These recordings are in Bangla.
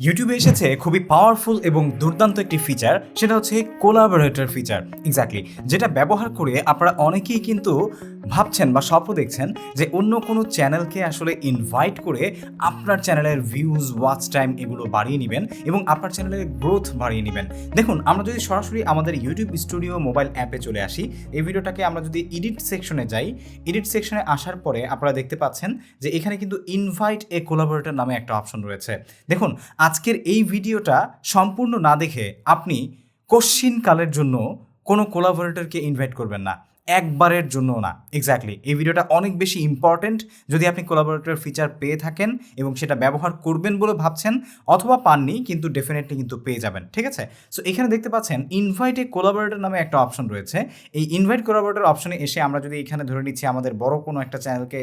ইউটিউবে এসেছে খুবই পাওয়ারফুল এবং দুর্দান্ত একটি ফিচার সেটা হচ্ছে কোলাবোরেটর ফিচার এক্স্যাক্টলি যেটা ব্যবহার করে আপনারা অনেকেই কিন্তু ভাবছেন বা স্বপ্ন দেখছেন যে অন্য কোনো চ্যানেলকে আসলে ইনভাইট করে আপনার চ্যানেলের ভিউজ ওয়াচ টাইম এগুলো বাড়িয়ে নেবেন এবং আপনার চ্যানেলের গ্রোথ বাড়িয়ে নেবেন। দেখুন, আমরা যদি সরাসরি আমাদের ইউটিউব স্টুডিও মোবাইল অ্যাপে চলে আসি, এই ভিডিওটাকে আমরা যদি এডিট সেকশনে যাই এডিট সেকশনে আসার পরে আপনারা দেখতে পাচ্ছেন যে এখানে কিন্তু ইনভাইট এ কোলাবোরেটর নামে একটা অপশন রয়েছে। দেখুন, আজকের এই ভিডিওটা সম্পূর্ণ না দেখে আপনি কোশ্চিন কালের জন্য কোনো কোলাবোরেটরকে ইনভাইট করবেন না। একবারের জন্য না। এক্স্যাক্টলি এই ভিডিওটা অনেক বেশি ইম্পর্ট্যান্ট যদি আপনি কোলাবোরেটর ফিচার পেয়ে থাকেন এবং সেটা ব্যবহার করবেন বলে ভাবছেন অথবা পাননি কিন্তু ডেফিনেটলি কিন্তু পেয়ে যাবেন, ঠিক আছে? সো এখানে দেখতে পাচ্ছেন ইনভাইটে কোলাবোরেটর নামে একটা অপশন রয়েছে। এই ইনভাইট কোলাবোরেটর অপশনে এসে আমরা যদি এখানে ধরে নিচ্ছি আমাদের বড় কোনো একটা চ্যানেলকে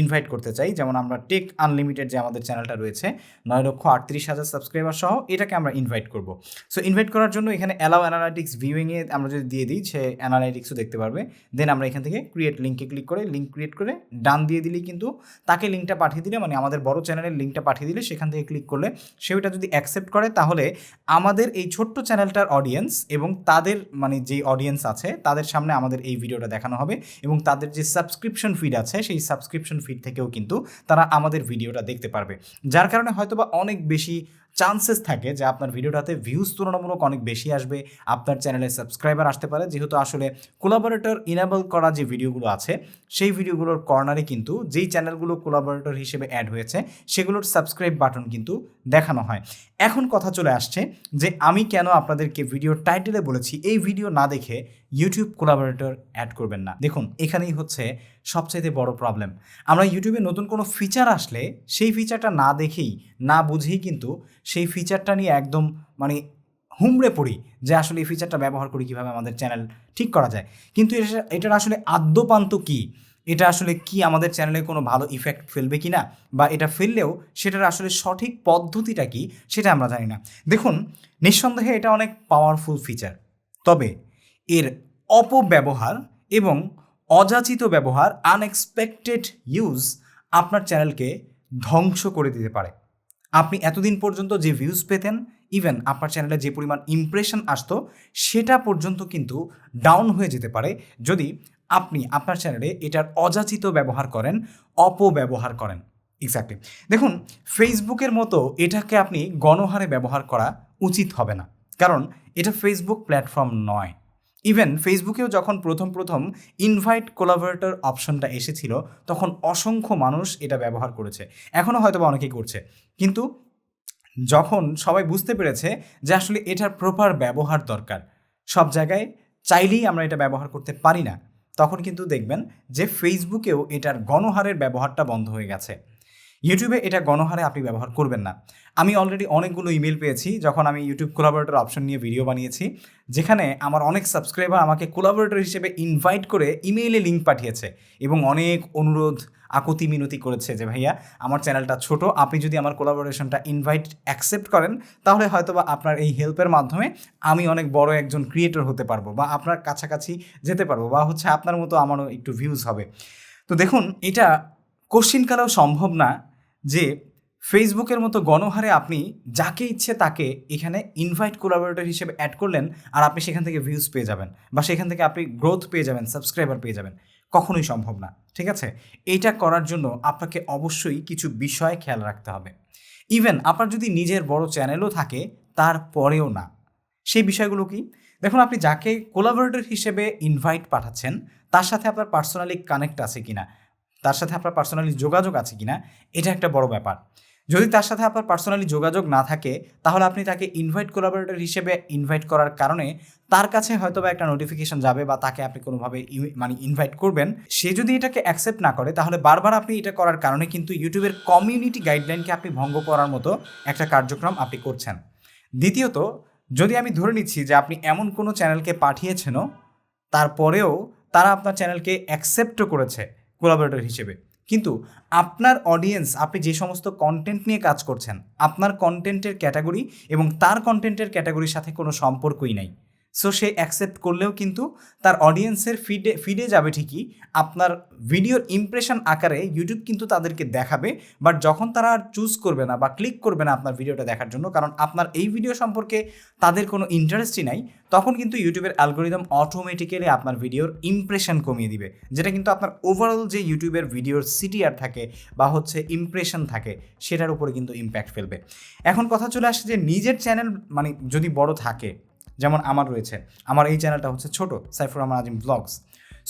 ইনভাইট করতে চাই, যেমন আমরা টেক আনলিমিটেড যে আমাদের চ্যানেলটা রয়েছে, নয় লক্ষ আটত্রিশ হাজার সাবস্ক্রাইবার সহ এটাকে আমরা ইনভাইট করব। সো ইনভাইট করার জন্য এখানে অ্যালাউ অ্যানালাইটিক্স ভিউইংয়ে আমরা যদি দিয়ে দিই, সে অ্যানালাইটিক্সও দেখতে পারবে। দেন আমরা এখান থেকে ক্রিয়েট লিঙ্কে ক্লিক করে লিঙ্ক ক্রিয়েট করে ডান দিয়ে দিলেই কিন্তু তাকে লিঙ্কটা পাঠিয়ে দিলে মানে আমাদের বড় চ্যানেলের লিঙ্কটা পাঠিয়ে দিলে সেখান থেকে ক্লিক করলে সে ওইটা যদি অ্যাকসেপ্ট করে, তাহলে আমাদের এই ছোট্ট চ্যানেলটার অডিয়েন্স এবং তাদের মানে যে অডিয়েন্স আছে, তাদের সামনে আমাদের এই ভিডিওটা দেখানো হবে এবং তাদের যে সাবস্ক্রিপশন ফিড আছে, সেই সাবস্ক্রিপশন ফিড থেকেও কিন্তু তারা আমাদের ভিডিওটা দেখতে পারবে। যার কারণে হয়তোবা অনেক বেশি চান্সেস থাকে যে আপনার ভিডিওটাতে ভিউজ তুলনামূলক অনেক বেশি আসবে, আপনার চ্যানেলে সাবস্ক্রাইবার আসতে পারে। যেহেতু আসলে কোলাবোরেটর ইনেবল করা যে ভিডিওগুলো আছে, সেই ভিডিওগুলোর কর্নারে কিন্তু যেই চ্যানেলগুলো কোলাবোরেটর হিসেবে অ্যাড হয়েছে, সেগুলোর সাবস্ক্রাইব বাটন কিন্তু দেখানো হয়। এখন কথা চলে আসছে যে আমি কেন আপনাদেরকে ভিডিও টাইটেলে বলেছি, এই ভিডিও না দেখে ইউটিউব কোলাবোরেটর অ্যাড করবেন না। দেখুন, এখানেই হচ্ছে সবচাইতে বড় প্রবলেম আমরা ইউটিউবে নতুন কোনো ফিচার আসলে সেই ফিচারটা না দেখেই, না বুঝেই কিন্তু সেই ফিচারটা নিয়ে একদম মানে হুমড়ে পড়ি যে আসলে এই ফিচারটা ব্যবহার করি কীভাবে আমাদের চ্যানেল ঠিক করা যায়। কিন্তু এটা এটার আসলে আদ্যপান্ত কী? এটা আসলে কি আমাদের চ্যানেলে কোনো ভালো ইফেক্ট ফেলবে কি না বা এটা ফেললেও সেটার আসলে সঠিক পদ্ধতিটা কি? সেটা আমরা জানি না। দেখুন, নিঃসন্দেহে এটা অনেক পাওয়ারফুল ফিচার তবে এর অপব্যবহার এবং অযাচিত ব্যবহার আনএক্সপেক্টেড ইউজ আপনার চ্যানেলকে ধ্বংস করে দিতে পারে। আপনি এতদিন পর্যন্ত যে ভিউজ পেতেন ইভেন আপনার চ্যানেলে যে পরিমাণ ইমপ্রেশন আসতো, সেটা পর্যন্ত কিন্তু ডাউন হয়ে যেতে পারে। যদি আপনি আপনার চ্যানেলে এটার অযাচিত ব্যবহার করেন, অপব্যবহার করেন। এক্স্যাক্টলি দেখুন ফেসবুকের মতো এটাকে আপনি গণহারে ব্যবহার করা উচিত হবে না। কারণ এটা ফেসবুক প্ল্যাটফর্ম নয়। ইভেন ফেসবুকেও যখন প্রথম প্রথম ইনভাইট কোলাবোরেটর অপশনটা এসেছিল, তখন অসংখ্য মানুষ এটা ব্যবহার করেছে। এখনও হয়তো বা অনেকেই করছে। কিন্তু যখন সবাই বুঝতে পেরেছে যে আসলে এটার প্রপার ব্যবহার দরকার, সব জায়গায় চাইলেই আমরা এটা ব্যবহার করতে পারি না, তখন কিন্তু দেখবেন যে ফেসবুকেও এটার গণহারের ব্যবহারটা বন্ধ হয়ে গেছে। ইউটিউবে এটা গণহারে আপনি ব্যবহার করবেন না। আমি অলরেডি অনেকগুলো ইমেল পেয়েছি, যখন আমি ইউটিউব কোলাবোরেটর অপশন নিয়ে ভিডিও বানিয়েছি, যেখানে আমার অনেক সাবস্ক্রাইবার আমাকে কোলাবোরেটর হিসেবে ইনভাইট করে ইমেইলে লিঙ্ক পাঠিয়েছে এবং অনেক অনুরোধ, আকুতি, মিনতি করেছে যে, ভাইয়া, আমার চ্যানেলটা ছোট, আপনি যদি আমার কোলাবোরেশনটা ইনভাইট অ্যাকসেপ্ট করেন, তাহলে হয়তোবা আপনার এই হেল্পের মাধ্যমে আমি অনেক বড় একজন ক্রিয়েটর হতে পারব বা আপনার কাছাকাছি যেতে পারব বা হচ্ছে আপনার মতো আমারও একটু ভিউজ হবে। তো দেখুন, এটা কোশ্চিনকালেও সম্ভব না। যে ফেসবুকের মতো গণহারে আপনি যাকে ইচ্ছে তাকে এখানে ইনভাইট কোলাবোরেটর হিসেবে অ্যাড করলেন আর আপনি সেখান থেকে ভিউজ পেয়ে যাবেন বা সেখান থেকে আপনি গ্রোথ পেয়ে যাবেন সাবস্ক্রাইবার পেয়ে যাবেন। কখনোই সম্ভব না, ঠিক আছে? এইটা করার জন্য আপনাকে অবশ্যই কিছু বিষয় খেয়াল রাখতে হবে। ইভেন আপনার যদি নিজের বড় চ্যানেলও থাকে, তারপরেও না। সেই বিষয়গুলো কি? দেখুন, আপনি যাকে কোলাবোরেটর হিসেবে ইনভাইট পাঠাচ্ছেন, তার সাথে আপনার পার্সোনালি কানেক্ট আছে কিনা তার সাথে আপনার পার্সোনালি যোগাযোগ আছে কিনা, এটা একটা বড় ব্যাপার। যদি তার সাথে আপনার পার্সোনালি যোগাযোগ না থাকে, তাহলে আপনি তাকে ইনভাইট কোলাবোরেটর হিসেবে ইনভাইট করার কারণে তার কাছে হয়তো বা একটা নোটিফিকেশন যাবে বা তাকে আপনি কোনোভাবে মানে ইনভাইট করবেন। সে যদি এটাকে অ্যাকসেপ্ট না করে, তাহলে বারবার আপনি এটা করার কারণে কিন্তু ইউটিউবের কমিউনিটি গাইডলাইনকে আপনি ভঙ্গ করার মতো একটা কার্যক্রম আপনি করছেন। দ্বিতীয়ত, যদি আমি ধরে নিচ্ছি যে আপনি এমন কোনো চ্যানেলকে পাঠিয়েছেনও, তারপরেও তারা আপনার চ্যানেলকে অ্যাকসেপ্টও করেছে কোলাবোরেটর হিসেবে। কিন্তু আপনার অডিয়েন্স আপনি যে সমস্ত কন্টেন্ট নিয়ে কাজ করছেন, আপনার কন্টেন্টের ক্যাটাগরি এবং তার কন্টেন্টের ক্যাটাগরির সাথে কোনো সম্পর্কই নাই। সো সে অ্যাকসেপ্ট করলেও কিন্তু তার অডিয়েন্সের ফিডে ফিডে যাবে ঠিকই। আপনার ভিডিওর ইমপ্রেশন আকারে ইউটিউব কিন্তু তাদেরকে দেখাবে বাট যখন তারা আর চুজ করবে না বা ক্লিক করবে না আপনার ভিডিওটা দেখার জন্য, কারণ আপনার এই ভিডিও সম্পর্কে তাদের কোনো ইন্টারেস্টই নাই, তখন কিন্তু ইউটিউবের অ্যালগোরিদম অটোমেটিক্যালি আপনার ভিডিওর ইমপ্রেশন কমিয়ে দিবে, যেটা কিন্তু আপনার ওভারঅল যে ইউটিউবের ভিডিওর সিটিআর থাকে বা হচ্ছে ইমপ্রেশন থাকে, সেটার উপরে কিন্তু ইম্প্যাক্ট ফেলবে। এখন কথা চলে আসে যে নিজের চ্যানেল মানে যদি বড় থাকে যেমন আমার রয়েছে। আমার এই চ্যানেলটা হচ্ছে ছোট, সাইফুর রহমান আজিম ব্লগস।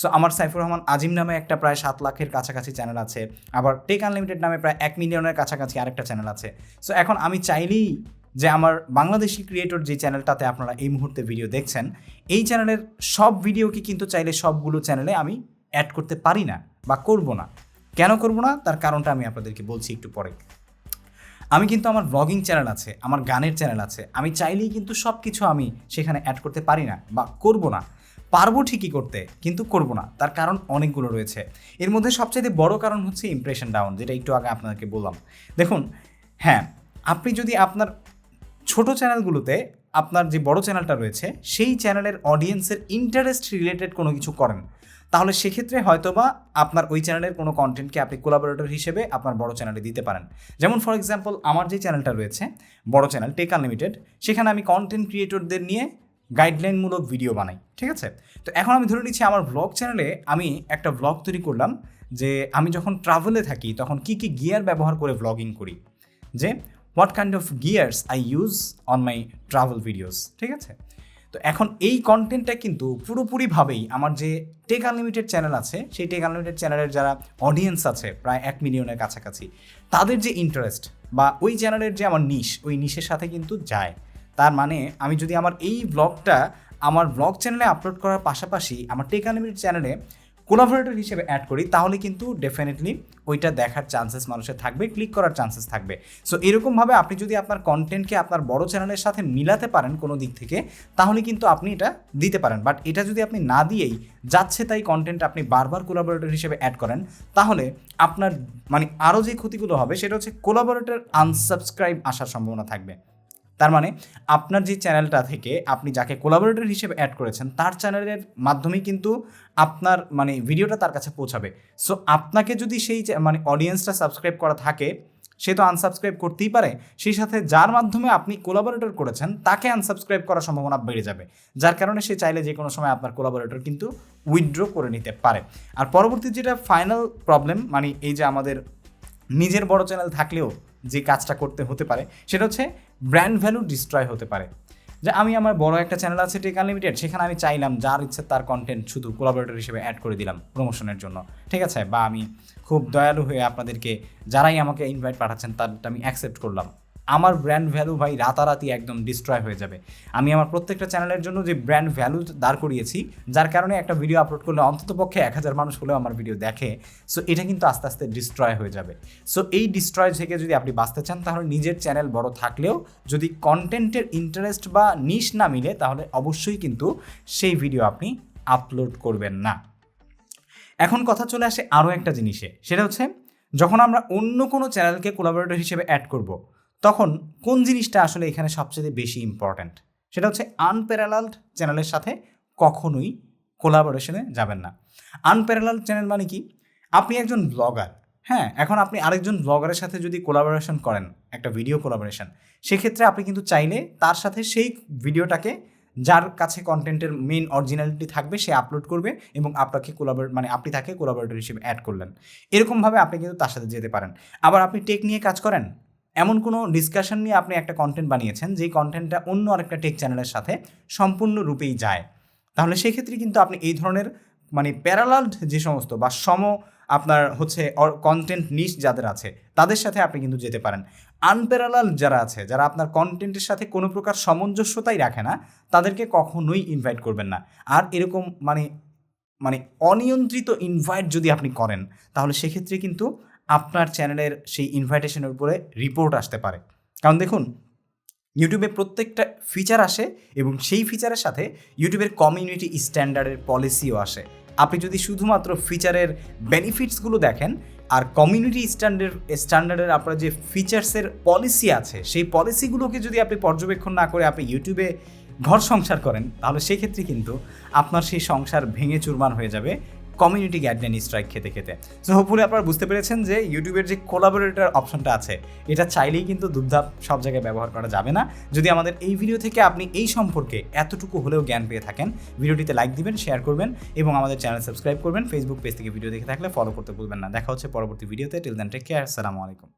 সো আমার সাইফুর রহমান আজিম নামে একটা প্রায় সাত লাখের কাছাকাছি চ্যানেল আছে। আবার টেক আনলিমিটেড নামে প্রায় এক মিলিয়নের কাছাকাছি আরেকটা চ্যানেল আছে। সো এখন আমি চাইলেই যে আমার বাংলাদেশি ক্রিয়েটর যে চ্যানেলটাতে আপনারা এই মুহূর্তে ভিডিও দেখছেন, এই চ্যানেলের সব ভিডিওকে কিন্তু চাইলে সবগুলো চ্যানেলে আমি অ্যাড করতে পারি না বা করব না। কেন করব না? তার কারণটা আমি আপনাদেরকে বলছি একটু পরে। আমি কিন্তু আমার ব্লগিং চ্যানেল আছে, আমার গানের চ্যানেল আছে, আমি চাইলেই কিন্তু সব কিছু আমি সেখানে অ্যাড করতে পারি না বা করব না। পারব ঠিকই করতে, কিন্তু করব না, তার কারণ অনেকগুলো রয়েছে। এর মধ্যে সবচেয়ে বড় কারণ হচ্ছে ইমপ্রেশন ডাউন যেটা একটু আগে আপনাকে বললাম। দেখুন হ্যাঁ আপনি যদি আপনার ছোট চ্যানেলগুলোতে আপনার যে বড় চ্যানেলটা রয়েছে, সেই চ্যানেলের অডিয়েন্সের ইন্টারেস্ট রিলেটেড কোনো কিছু করেন তাহলে সেক্ষেত্রে হয়তোবা আপনার ওই চ্যানেলের কোনো কন্টেন্টকে আপনি কোলাবোরেটর হিসেবে আপনার বড় চ্যানেলে দিতে পারেন। যেমন ফর এক্সাম্পল আমার যে চ্যানেলটা রয়েছে, বড় চ্যানেল টেক আনলিমিটেড সেখানে আমি কন্টেন্ট ক্রিয়েটরদের নিয়ে গাইডলাইনমূলক ভিডিও বানাই, ঠিক আছে? তো এখন আমি ধরে নিচ্ছি আমার ব্লগ চ্যানেলে আমি একটা ব্লগ তৈরি করলাম, যে আমি যখন ট্রাভেলে থাকি, তখন কি কি গিয়ার ব্যবহার করে ব্লগিং করি? যে what kind of gears I use on my travel videos ঠিক আছে? তো এখন এই কন্টেন্টটা কিন্তু পুরোপুরিভাবেই আমার যে টেক আনলিমিটেড চ্যানেল আছে, সেই টেক আনলিমিটেড চ্যানেলের যারা অডিয়েন্স আছে, প্রায় এক মিলিয়নের কাছাকাছি, তাদের যে ইন্টারেস্ট বা ওই চ্যানেলের যে আমার নিশ ওই নিশের সাথে কিন্তু যায়। তার মানে আমি যদি আমার এই ব্লগটা আমার ব্লগ চ্যানেলে আপলোড করার পাশাপাশি আমার টেক আনলিমিটেড চ্যানেলে কোলাবোরেটর হিসেবে অ্যাড করি, তাহলে কিন্তু ডেফিনেটলি ওইটা দেখার চান্সেস মানুষের থাকবে ক্লিক করার চান্সেস থাকবে। সো এরকমভাবে আপনি যদি আপনার কন্টেন্টকে আপনার বড় চ্যানেলের সাথে মিলাতে পারেন কোনো দিক থেকে, তাহলে কিন্তু আপনি এটা দিতে পারেন। বাট এটা যদি আপনি না দিয়েই যাচ্ছে তাই কন্টেন্ট আপনি বারবার কোলাবোরেটর হিসেবে অ্যাড করেন, তাহলে আপনার মানে আরও যে ক্ষতিগুলো হবে, সেটা হচ্ছে কোলাবোরেটর আনসাবস্ক্রাইব আসার সম্ভাবনা থাকবে। তার মানে আপনার যে চ্যানেলটা থেকে আপনি যাকে কোলাবোরেটর হিসেবে অ্যাড করেছেন, তার চ্যানেলের মাধ্যমেই কিন্তু আপনার মানে ভিডিওটা তার কাছে পৌঁছাবে। সো আপনাকে যদি সেই মানে অডিয়েন্সটা সাবস্ক্রাইব করা থাকে, সে তো আনসাবস্ক্রাইব করতেই পারে। সেই সাথে যার মাধ্যমে আপনি কোলাবোরেটর করেছেন, তাকে আনসাবস্ক্রাইব করার সম্ভাবনা বেড়ে যাবে। যার কারণে সে চাইলে যে কোনো সময় আপনার কোলাবোরেটর কিন্তু উইথড্র করে নিতে পারে। আর পরবর্তী যেটা ফাইনাল প্রবলেম মানে এই যে আমাদের নিজের বড় চ্যানেল থাকলেও যে কাজটা করতে হতে পারে, সেটা হচ্ছে ব্র্যান্ড ভ্যালু ডিস্ট্রয় হতে পারে। যে আমি আমার বড় একটা চ্যানেল আছে টেক আনলিমিটেড সেখানে আমি চাইলাম যার ইচ্ছে তার কন্টেন্ট শুধু কোলাবোরেটর হিসেবে অ্যাড করে দিলাম প্রমোশনের জন্য। ঠিক আছে? বা আমি খুব দয়ালু হয়ে আপনাদেরকে, যারাই আমাকে ইনভাইট পাঠাচ্ছেন তারটা আমি অ্যাকসেপ্ট করলাম। আমার ব্র্যান্ড ভ্যালু ভাই রাতারাতি একদম ডিস্ট্রয় হয়ে যাবে। আমি আমার প্রত্যেকটা চ্যানেলের জন্য যে ব্র্যান্ড ভ্যালু দাঁড় করিয়েছি, যার কারণে একটা ভিডিও আপলোড করলে অন্তত পক্ষে এক হাজার মানুষ হলেও আমার ভিডিও দেখে সো এটা কিন্তু আস্তে আস্তে ডিস্ট্রয় হয়ে যাবে। সো এই ডিস্ট্রয় থেকে যদি আপনি বাঁচতে চান, তাহলে নিজের চ্যানেল বড় থাকলেও যদি কন্টেন্টের ইন্টারেস্ট বা নিশ না মিলে, তাহলে অবশ্যই কিন্তু সেই ভিডিও আপনি আপলোড করবেন না। এখন কথা চলে আসে আরও একটা জিনিসে, সেটা হচ্ছে যখন আমরা অন্য কোনো চ্যানেলকে কোলাবোরেটর হিসেবে অ্যাড করব তখন কোন জিনিসটা আসলে এখানে সবচেয়ে বেশি ইম্পর্ট্যান্ট সেটা হচ্ছে আনপ্যারালালড চ্যানেলের সাথে কখনোই কোলাবোরেশনে যাবেন না। আনপ্যারালাল চ্যানেল মানে কি? আপনি একজন ব্লগার হ্যাঁ? এখন আপনি আরেকজন ব্লগারের সাথে যদি কোলাবোরেশন করেন, একটা ভিডিও কোলাবোরেশন সেক্ষেত্রে আপনি কিন্তু চাইলে তার সাথে সেই ভিডিওটাকে যার কাছে কন্টেন্টের মেইন অরিজিনালিটি থাকবে, সে আপলোড করবে এবং আপনাকে কোলাবোরেট মানে আপনি তাকে কোলাবোরেটর হিসেবে অ্যাড করলেন। এরকমভাবে আপনি কিন্তু তার সাথে যেতে পারেন। আবার আপনি টেক নিয়ে কাজ করেন এমন কোনো ডিসকাশন নিয়ে আপনি একটা কন্টেন্ট বানিয়েছেন, যেই কন্টেন্টটা অন্য আরেকটা টেক চ্যানেলের সাথে সম্পূর্ণরূপেই যায়। তাহলে সেক্ষেত্রে কিন্তু আপনি এই ধরনের মানে প্যারালাল্ড যে সমস্ত বা সম আপনার হচ্ছে কন্টেন্ট নিশ যাদের আছে, তাদের সাথে আপনি কিন্তু যেতে পারেন। আনপ্যারালাল যারা আছে, যারা আপনার কন্টেন্টের সাথে কোনো প্রকার সামঞ্জস্যতাই রাখে না, তাদেরকে কখনোই ইনভাইট করবেন না। আর এরকম মানে মানে অনিয়ন্ত্রিত ইনভাইট যদি আপনি করেন, তাহলে সেক্ষেত্রে কিন্তু আপনার চ্যানেলের সেই ইনভাইটেশনের উপরে রিপোর্ট আসতে পারে। কারণ দেখুন ইউটিউবে প্রত্যেকটা ফিচার আসে এবং সেই ফিচারের সাথে ইউটিউবের কমিউনিটি স্ট্যান্ডার্ডের পলিসিও আসে। আপনি যদি শুধুমাত্র ফিচারের বেনিফিটসগুলো দেখেন, আর কমিউনিটি স্ট্যান্ডার্ড স্ট্যান্ডার্ডের আপনার যে ফিচার্সের পলিসি আছে, সেই পলিসিগুলোকে যদি আপনি পর্যবেক্ষণ না করে আপনি ইউটিউবে ঘর সংসার করেন, তাহলে সেক্ষেত্রে কিন্তু আপনার সেই সংসার ভেঙে চুরমান হয়ে যাবে। কমিউনিটি গাইডলাইন স্ট্রাইক খেতে খেতে। সো হোপফুলি আপনারা বুঝতে পেরেছেন যে ইউটিউবের যে কোলাবোরেটর অপশনটা আছে, এটা চাইলেই কিন্তু দুর্ধাপ সব জায়গায় ব্যবহার করা যাবে না। যদি আমাদের এই ভিডিও থেকে আপনি এই সম্পর্কে এতটুকু হলেও জ্ঞান পেয়ে থাকেন, ভিডিওটিতে লাইক দিবেন শেয়ার করবেন এবং আমাদের চ্যানেল সাবস্ক্রাইব করবেন। ফেসবুক পেজ থেকে ভিডিও দেখে থাকলে ফলো করতে ভুলবেন না। দেখা হচ্ছে পরবর্তী ভিডিওতে টিল দেন টেক কেয়ার আসসালামু আলাইকুম